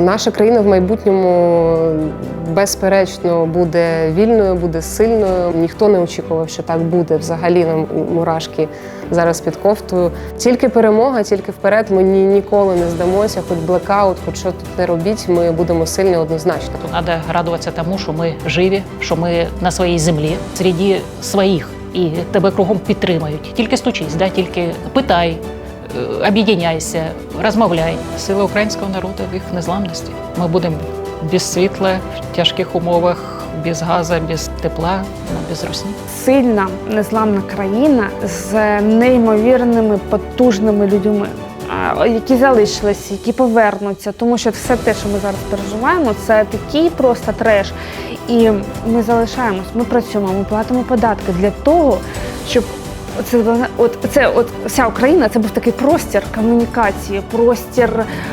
Наша країна в майбутньому безперечно буде вільною, буде сильною. Ніхто не очікував, що так буде. Взагалі нам мурашки зараз під кофтою. Тільки перемога, тільки вперед. Ми ні, ніколи не здамося, хоч блекаут, хоч що тут не робіть. Ми будемо сильні однозначно. Надо радуватися тому, що ми живі, що ми на своїй землі, серед своїх, і тебе кругом підтримують. Тільки стучись, да? тільки питай, об'єдняйся, розмовляй. Сила українського народу в їх незламності. Ми будемо без світла в тяжких умовах, без газу, без тепла, без русні. сильна, незламна країна з неймовірними потужними людьми, які залишилися, які повернуться. Тому що все те, що ми зараз переживаємо, це такий просто треш. І ми залишаємось, ми працюємо, ми платимо податки для того, щоб. Оце, от, це, от вся Україна це був такий простір комунікації, простір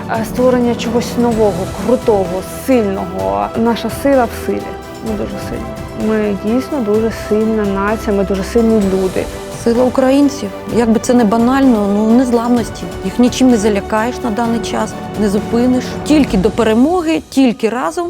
е, створення чогось нового, крутого, сильного. Наша сила в силі. Ми дуже сильні. Ми дійсно дуже сильна нація, ми дуже сильні люди. Сила українців, як би це не банально, ну незламності. Їх нічим не залякаєш на даний час, не зупиниш. Тільки до перемоги, тільки разом,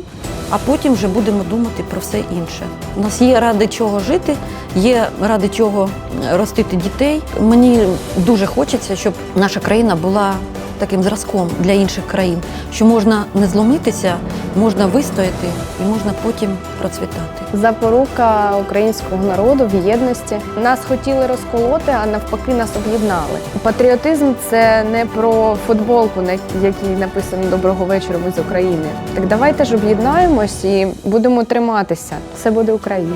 а потім вже будемо думати про все інше. У нас є ради чого жити, є ради чого е, ростити дітей. Мені дуже хочеться, щоб наша країна була таким зразком для інших країн, що можна не зломитися, можна вистояти і можна потім процвітати. Запорука українського народу в єдності. Нас хотіли розколоти, а навпаки нас об'єднали. Патріотизм це не про футболку, на якій написано Доброго вечора, ми з України. Так давайте ж об'єднаємось і будемо триматися. Все буде Україна.